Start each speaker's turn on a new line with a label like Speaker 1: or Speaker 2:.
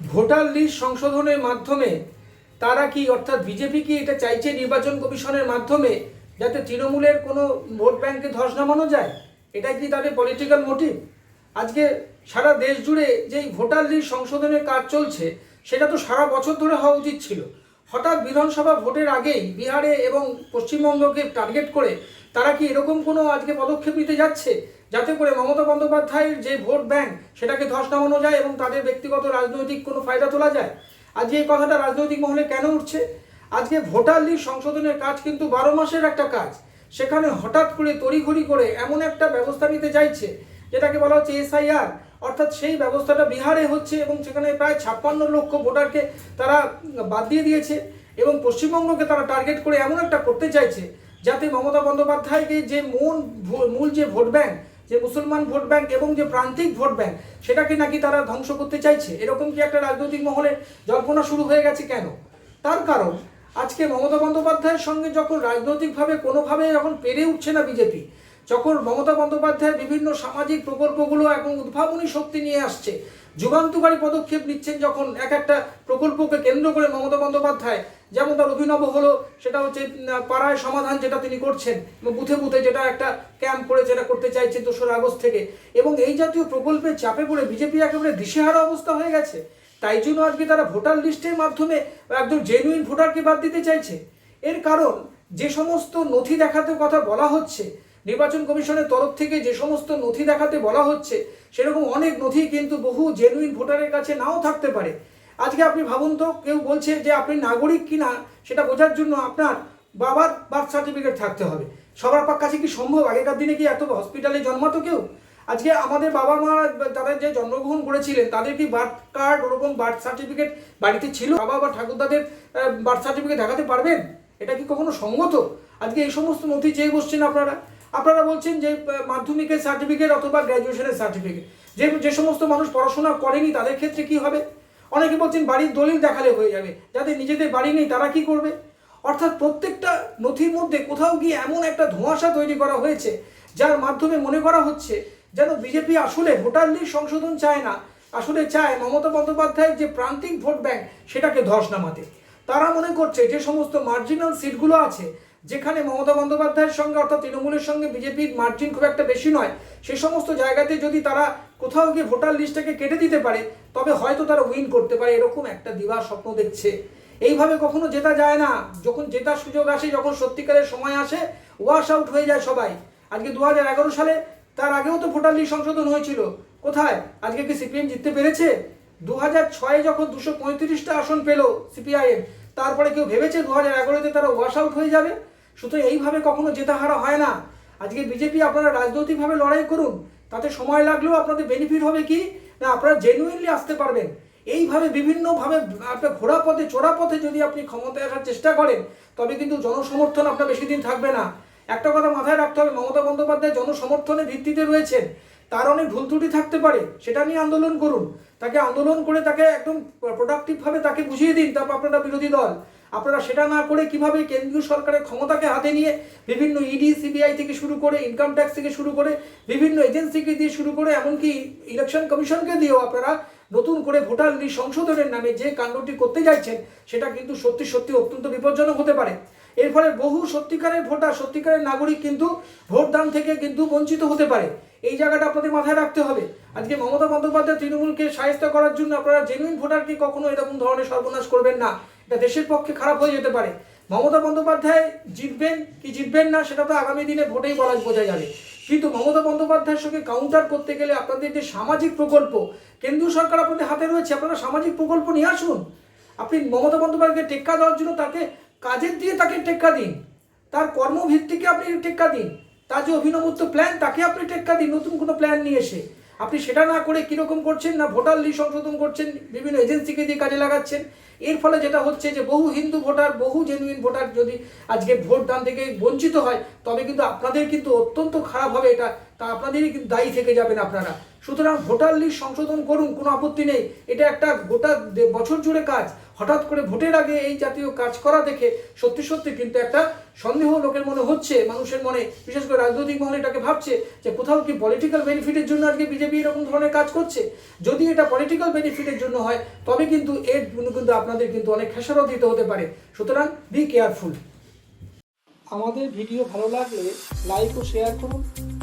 Speaker 1: Voter list সংশোধনের মাধ্যমে তারা কি, অর্থাৎ বিজেপি কি এটা চাইছে নির্বাচন কমিশনের মাধ্যমে যাতে তৃণমূলের কোনো ভোট ব্যাঙ্কে ধস নামানো যায়? এটা কি তাদের পলিটিক্যাল মোটিভ আজকে সারা দেশ জুড়ে যেই ভোটার লিস্ট সংশোধনের কাজ চলছে, সেটা তো সারা বছর ধরে হওয়া উচিত ছিল। হঠাৎ বিধানসভা ভোটের আগেই বিহারে এবং পশ্চিমবঙ্গকে টার্গেট করে তারা কি এরকম কোনো আজকে পদক্ষেপ নিতে যাচ্ছে? যাতে করে মমতা বন্দ্যোপাধ্যায়ের যে ভোট ব্যাংক সেটাকে ধস নামানো যায় এবং তাদের ব্যক্তিগত রাজনৈতিক কোনো ফায়দা তোলা যায়? আজকে এই কথাটা রাজনৈতিক মহলে কেন উঠছে? আজকে ভোটার লিস্ট সংশোধনের কাজ কিন্তু বারো মাসের একটা কাজ। সেখানে হঠাৎ করে তড়িঘড়ি করে এমন একটা ব্যবস্থা নিতে চাইছে, যেটাকে বলা হচ্ছে এসআইআর অর্থাৎ সেই ব্যবস্থাটা বিহারে হচ্ছে এবং সেখানে প্রায় ছাপ্পান্ন লক্ষ ভোটারকে তারা বাদ দিয়ে দিয়েছে এবং পশ্চিমবঙ্গকে তারা টার্গেট করে এমন একটা করতে চাইছে যাতে মমতা বন্দ্যোপাধ্যায়কে যে মূল মূল যে ভোট ব্যাংক, যে মুসলমান ভোট ব্যাংক এবং যে প্রান্তিক ভোট ব্যাংক, সেটাকে নাকি তারা ধ্বংস করতে চাইছে? এরকম কি একটা রাজনৈতিক মহলে জল্পনা শুরু হয়ে গেছে কেন? তার কারণ, আজকে মমতা বন্দ্যোপাধ্যায়ের সঙ্গে যখন রাজনৈতিকভাবে কোনোভাবে যখন পেরে উঠছে না বিজেপি যখন মমতা বন্দ্যোপাধ্যায় বিভিন্ন সামাজিক প্রকল্পগুলো এবং উদ্ভাবনী শক্তি নিয়ে আসছে, যুগান্তকারী পদক্ষেপ নিচ্ছেন যখন এক একটা প্রকল্পকে কেন্দ্র করে মমতা বন্দ্যোপাধ্যায়, যেমন তার অভিনব হলো, সেটা হচ্ছে পাড়ায় সমাধান যেটা তিনি করছেন, এবং বুথে বুথে যেটা একটা ক্যাম্প করে যেটা করতে চাইছে দোসরা আগস্ট থেকে। এবং এই জাতীয় প্রকল্পের চাপে পড়ে বিজেপি একেবারে দিশেহারা অবস্থা হয়ে গেছে। তাই জন্য আজকে তারা ভোটার লিস্টের মাধ্যমে একজন জেনুইন ভোটারকে বাদ দিতে চাইছে। এর কারণ, যে সমস্ত নথি দেখাতে কথা বলা হচ্ছে নির্বাচন কমিশনের তরফ থেকে যে সমস্ত নথি দেখাতে বলা হচ্ছে, সেরকম অনেক নথি কিন্তু বহু জেনুইন ভোটারের কাছে নাও থাকতে পারে। আজকে আপনি ভাবুন তো, কেউ বলছে যে আপনি নাগরিক কিনা, সেটা বোঝার জন্য আপনার বাবার বার্থ সার্টিফিকেট থাকতে হবে। সবার কাছে কি সম্ভব? আগেকার দিনে কি এত হসপিটালে জন্মাতো কেউ? আজকে আমাদের বাবা মা, তারা যে জন্মগ্রহণ করেছিলেন, তাদের কি বার্থ কার্ড ওরকম বার্থ সার্টিফিকেট বাড়িতে ছিল? বাবা বা ঠাকুরদাদের বার্থ সার্টিফিকেট দেখাতে পারবেন? এটা কি কখনো সঙ্গত? আজকে এই সমস্ত নথি চেয়ে বসছেন আপনারা। আপনারা বলছেন যে মাধ্যমিকের সার্টিফিকেট অথবা গ্র্যাজুয়েশনের সার্টিফিকেট যে যে সমস্ত মানুষ পড়াশোনা করেনি, তাদের ক্ষেত্রে কি হবে? অনেকে বলছেন বাড়ির দলিল দেখালে হয়ে যাবে। যাদের নিজেদের বাড়ি নেই, তারা কি করবে? অর্থাৎ প্রত্যেকটা নথির মধ্যে কোথাও গিয়ে এমন একটা ধোঁয়াশা তৈরি করা হয়েছে, যার মাধ্যমে মনে করা হচ্ছে যেন বিজেপি আসলে ভোটার লিস্ট সংশোধন চায় না। আসলে চায় মমতা বন্দ্যোপাধ্যায়ের যে প্রান্তিক ভোট ব্যাংক, সেটাকে ধস নামাতে। তারা মনে করছে যে সমস্ত মার্জিনাল সিটগুলো আছে যেখানে মমতা বন্দ্যোপাধ্যায়ের সঙ্গে অর্থাৎ তৃণমূলের সঙ্গে বিজেপির মার্জিন খুব একটা বেশি নয়, সে সমস্ত জায়গাতে যদি তারা কোথাও গিয়ে ভোটার লিস্টটাকে কেটে দিতে পারে, তবে হয়তো তারা উইন করতে পারে, এরকম একটা দিবার স্বপ্ন দেখছে। এইভাবে কখনো জেতা যায় না। যখন জেতার সুযোগ আসে, যখন সত্যিকারের সময় আসে ওয়াশ আউট হয়ে যায় সবাই। আজকে দু হাজার এগারো সালে তার আগেও তো ভোটার লিস্ট সংশোধন হয়েছিল। কোথায়? আজকে কি সিপিএম জিততে পেরেছে? দু হাজার ছয়ে যখন দুশো পঁয়ত্রিশটা আসন পেল সিপিআইএম তারপরে কেউ ভেবেছে দু হাজার এগারোতে তারা ওয়াশ আউট হয়ে যাবে? সুতরাং এইভাবে কখনো জেতা হারা হয় না। আজকে বিজেপি আপনারা রাজনৈতিকভাবে লড়াই করুন, তাতে সময় লাগলেও আপনাদের বেনিফিট হবে কি? না, আপনারা জেনুইনলি আসতে পারবেন। এইভাবে বিভিন্নভাবে আপনার ঘোড়া পথে চোরা পথে যদি আপনি ক্ষমতায় আসার চেষ্টা করেন, তবে কিন্তু জনসমর্থন আপনার বেশি দিন থাকবে না। একটা কথা মাথায় রাখতে হবে, মমতা বন্দ্যোপাধ্যায় জনসমর্থনের ভিত্তিতে রয়েছেন। তার অনেক ভুল ত্রুটি থাকতে পারে, সেটা নিয়ে আন্দোলন করুন। তাকে আন্দোলন করে তাকে একদম প্রোডাক্টিভভাবে তাকে বুঝিয়ে দিন, তারপর আপনারা বিরোধী দল। আপনারা সেটা না করে কীভাবে কেন্দ্রীয় সরকারের ক্ষমতাকে হাতে নিয়ে বিভিন্ন E ইডি সিবিআই থেকে শুরু করে ইনকাম ট্যাক্স থেকে শুরু করে বিভিন্ন এজেন্সিকে দিয়ে শুরু করে এমনকি ইলেকশন কমিশনকে দিয়েও আপনারা নতুন করে ভোটার সংশোধনের নামে যে কাণ্ডটি করতে যাচ্ছেন, সেটা কিন্তু সত্যি সত্যি অত্যন্ত বিপজ্জনক হতে পারে। এর ফলে বহু সত্যিকারের ভোটার, সত্যিকারের নাগরিক কিন্তু ভোটদান থেকে কিন্তু বঞ্চিত হতে পারে। এই জায়গাটা আপনাদের মাথায় রাখতে হবে। আজকে মমতা বন্দ্যোপাধ্যায় তৃণমূলকে সাহায্য করার জন্য আপনারা জেনুইন ভোটারকে কখনো এরকম ধরনের সর্বনাশ করবেন না। এটা দেশের পক্ষে খারাপ হয়ে যেতে পারে। মমতা বন্দ্যোপাধ্যায় জিতবেন কি জিতবেন না সেটা তো আগামী দিনে ভোটেই বলা বোঝা যাবে। কিন্তু মমতা বন্দ্যোপাধ্যায়ের সঙ্গে কাউন্টার করতে গেলে আপনাদের যে সামাজিক প্রকল্প, কেন্দ্রীয় সরকার আপনাদের হাতে রয়েছে, আপনারা সামাজিক প্রকল্প নিয়ে আসুন। আপনি মমতা বন্দ্যোপাধ্যায়কে টেক্কা দেওয়ার জন্য তাকে কাজের দিয়ে তাকে টেক্কা দিন। তার কর্মভিত্তিকে আপনি টেক্কা দিন। তার যে অভিনবত্ব প্ল্যান তাকে আপনি টেক্কা দিন। নতুন কোনো প্ল্যান নিয়ে এসে। আপনি সেটা না করে কীরকম করছেন, না ভোটার লিস্ট সংশোধন করছেন, বিভিন্ন এজেন্সিকে দিয়ে কাজে লাগাচ্ছেন। এর ফলে যেটা হচ্ছে যে বহু হিন্দু ভোটার, বহু জেনুইন ভোটার যদি আজকে ভোট দান থেকে বঞ্চিত হয়, তবে কিন্তু আপনাদের কিন্তু অত্যন্ত খারাপ হবে এটা। তা আপনাদেরই কিন্তু দায়ী থেকে যাবেন আপনারা। সুতরাং ভোটার লিস্ট সংশোধন করুন, কোনো আপত্তি নেই। এটা একটা গোটা বছর জুড়ে কাজ। হঠাৎ করে ভোটের আগে এই জাতীয় কাজ করা দেখে সত্যি সত্যি কিন্তু একটা সন্দেহ লোকের মনে হচ্ছে, মানুষের মনে। বিশেষ করে রাজনৈতিক মহলে এটাকে ভাবছে যে কোথাও কি পলিটিক্যাল বেনিফিটের জন্য আজকে বিজেপি এরকম ধরনের কাজ করছে? যদি এটা পলিটিক্যাল বেনিফিটের জন্য হয়, তবে কিন্তু এর কিন্তু আপনাদের কিন্তু অনেক খেসারত দিতে হতে পারে। সুতরাং বি কেয়ারফুল আমাদের ভিডিও ভালো লাগলে লাইক ও শেয়ার করুন।